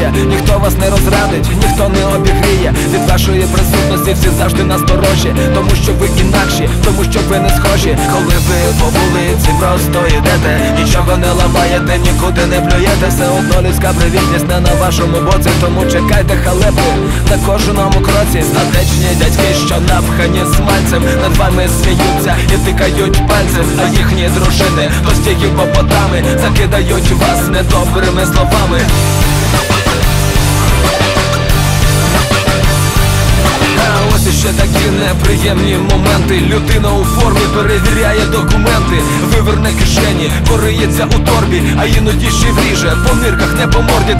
сміється, ніхто вас не розрадить, ніхто не обігріє. Від вашої присутності всі завжди насторожі, тому що ви інакші, тому що ви не схожі. Коли ви по вулиці просто йдете, нічого не ламаєте, нікуди не плюєте, все одно людська привітність не на вашому боці, тому чекайте халепи на кожному кроці. Статечні дядьки, що напхані смальцем, над вами сміються і тикають пальцем, а їхні дружини з попотами закидають вас недобрими словами. Іще такі неприємні моменти. Людина у формі перевіряє документи, виверне кишені, пориється у торбі, а іноді ще вріже, по нирках не по морді.